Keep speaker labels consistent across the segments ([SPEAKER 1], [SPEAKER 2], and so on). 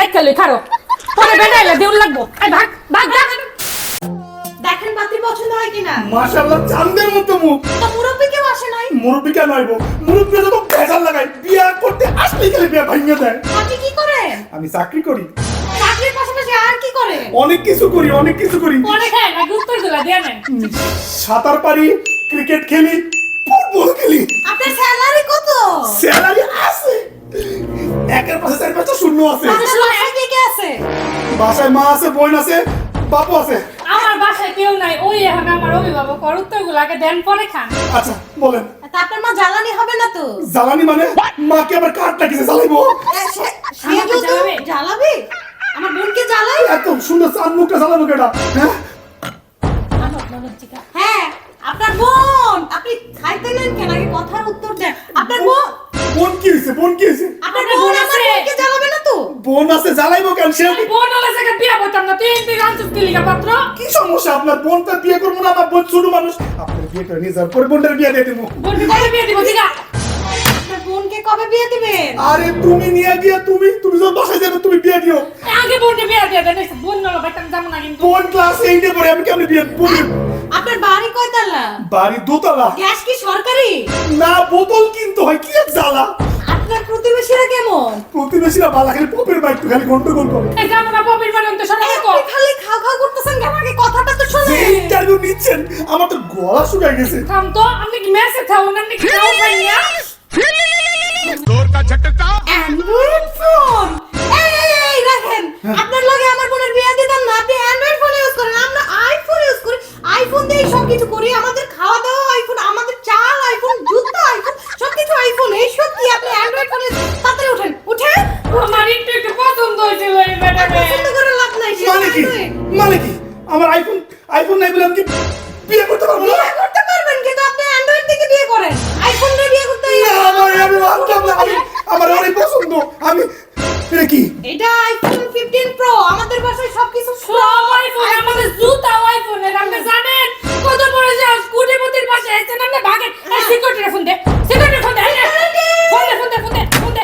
[SPEAKER 1] রাখা লই খারো পরে বেটা এলে দেউল লাগবো। আই ভাগ ভাগ ভাগ।
[SPEAKER 2] দেখেন পাত্রী পছন্দ হয় কিনা?
[SPEAKER 3] মাশাআল্লাহ চাঁদের মতো মুখ।
[SPEAKER 2] তো মুরব্বী কেউ আসে নাই?
[SPEAKER 3] মুরব্বী কেন আইবো? মুরব্বী তো ভেজাল লাগাই বিয়া করতে আসলেই গেলে বিয়া ভাঙিয়ে দেয়।
[SPEAKER 2] আপনি কি করেন?
[SPEAKER 3] আমি চাকরি করি।
[SPEAKER 2] চাকরির পাশাপাশি আর কি করেন?
[SPEAKER 3] অনেক কিছু করি অনেক কিছু করি।
[SPEAKER 1] পরে খায় আগে উত্তরগুলা দিয়ে নেন
[SPEAKER 3] সাঁতার পারি ক্রিকেট খেলি শূন্য আছে।
[SPEAKER 2] বাসায় আছে
[SPEAKER 3] মা আছে বোন আছে বাপু আছে।
[SPEAKER 1] আমার বাসায় কেউ নাই ওই এখন আমার অভিভাবক। আর উত্তর গুলাকে দেন পরে খান।
[SPEAKER 3] আচ্ছা বলেন।
[SPEAKER 2] আপনার মা জ্বালানি হবে না তো?
[SPEAKER 3] জ্বালানি মানে? মাকে আবার কাঠটা কিসে জ্বালাইবো?
[SPEAKER 1] জ্বালাবে?
[SPEAKER 2] আমার বোনকে জ্বালাই?
[SPEAKER 3] এত সুন্দর চাঁদ মুখটা জ্বালাবো কেটা হ্যাঁ?
[SPEAKER 2] হ্যাঁ আপনার বোন! আপনি খাইতে নেন কেন? আগে কথার উত্তর দেন। আপনার বোন
[SPEAKER 3] বোন কি হয়েছে? বোন কি হয়েছে?
[SPEAKER 2] আপনার
[SPEAKER 1] আপনার
[SPEAKER 2] বোন
[SPEAKER 1] বোন
[SPEAKER 2] আমার
[SPEAKER 1] আছে?
[SPEAKER 2] বোনকে জ্বালাবে না তো
[SPEAKER 3] বোন আছে জ্বালাইবো কেন? সে
[SPEAKER 1] বোন হলে সেকে বিয়া করতাম না তুই তুই আনছিস তিলিকা পাত্র?
[SPEAKER 3] কি সমস্যা? আপনার বোন তো বিয়ে করব না আমার বোন ছোট মানুষ। আপনার বিয়ে করে নিয়ে যাওয়ার পরে বোনটার বিয়ে দিয়ে দেবো।
[SPEAKER 1] বোনকে কবে বিয়ে দিব দিগা
[SPEAKER 2] বোনকে কবে বিয়ে দিবেন?
[SPEAKER 3] আরে তুমি নিয়ে গিয়ে তুমি তুমি যখন বাসায় যাবে তুমি বিয়ে দিও।
[SPEAKER 1] আগে বোনকে বিয়ে দিয়ে দেন বোন নলো বাইতাম যাব না কিন্তু।
[SPEAKER 3] বোন ক্লাস এইটে পরে আমি কেমন বিয়ে বলি
[SPEAKER 2] আপনার বাড়ি কয়তলা?
[SPEAKER 3] বাড়ি দোতলা।
[SPEAKER 2] গ্যাস কি সরকারি?
[SPEAKER 3] না বোতল কিনতে হয় কি এক জ্বালা?
[SPEAKER 2] আপনার প্রতিবেশীরা কেমন?
[SPEAKER 3] প্রতিবেশীরা বালা খালি পপের বাইক তো খালি গন্ডগোল করে।
[SPEAKER 1] এই যাব না পপের বাইক তো
[SPEAKER 2] শোনা দেখো। খালি খাও খাও করতেছেন কেন? আগে কথাটা তো শুনে
[SPEAKER 3] ইন্টারভিউ নিচ্ছেন আমার তো গলা শুকায় গেছে।
[SPEAKER 1] থাম তো আপনি কি মেসে খাও না আপনি কি খাও ভাইয়া
[SPEAKER 4] জোর কা ঝটকা
[SPEAKER 2] অ্যান্ড্রয়েড ফোন এই রাখেন। হ্যাঁ। আপনার লগে আমার বোনের বিয়ে দিতাম না। আপনি অ্যান্ড্রয়েড ফোন ইউজ করেন আমরা আইফোন ইউজ করি। আইফোন দিয়ে সব কিছু করি আমাদের
[SPEAKER 3] মানে কি? আমার আইফোন আইফোন নাই বলে আমি কি বিয়ে করতে পারব না?
[SPEAKER 2] বিয়ে করতে পারবেন কিন্তু আপনি অ্যান্ড্রয়েড থেকে বিয়ে করেন। আইফোন দিয়ে বিয়ে করতে
[SPEAKER 3] না, আমার আমি আমি আমার অনেক পছন্দ। আমি এটা কি?
[SPEAKER 2] এটা আইফোন 15 প্রো আমাদের বাসায় সবকিছু
[SPEAKER 1] সব আইফোন আমাদের জুতা আইফোনের আপনি জানেন কত বড় যে কোটিপতির পাশে এসেছেন আপনি ভাগেন এই সিকিউরিটি ফোন দে সিকিউরিটি ফোন দে। ফোন দে ফোন দে ফোন দে ফোন দে।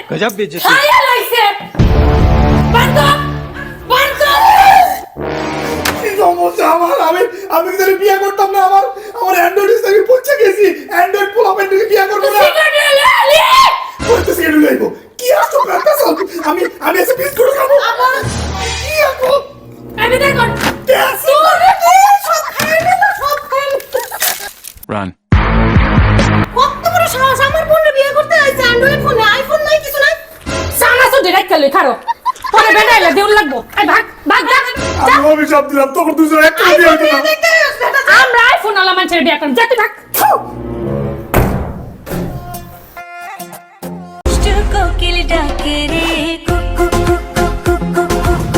[SPEAKER 3] সমস্যা আমার। আমি আমি জানি বিয়ে করতাম না আমার? আমার অ্যান্ড্রয়েড থেকে পৌঁছে গেছি অ্যান্ড্রয়েড পোলা থেকে বিয়ে করব না। করতে সেটা লইবো কি একটা সাল আমি আমি এসে বিস্কুট খাব।
[SPEAKER 2] আবার
[SPEAKER 3] কি আসো
[SPEAKER 1] আমি
[SPEAKER 2] খাই নিল। কত বড় সাহস! আমার বোনের বিয়ে করতে আইছে অ্যান্ড্রয়েড ফোনে আইফোন নাই কিছু নাই।
[SPEAKER 1] সামনে তো ডাইরেক্ট লই পরে বেটা এলে দেউল লাগবো। এই ভাগ ভাগ যা
[SPEAKER 3] আমি অভিশাপ দিলাম তখন দুজন একটা বিয়ে না
[SPEAKER 2] এটা
[SPEAKER 1] আমরা আইফোন আলা মানুষের বিয়ে করব। তুই ভাগ।
[SPEAKER 5] কোকিল ডাকে রে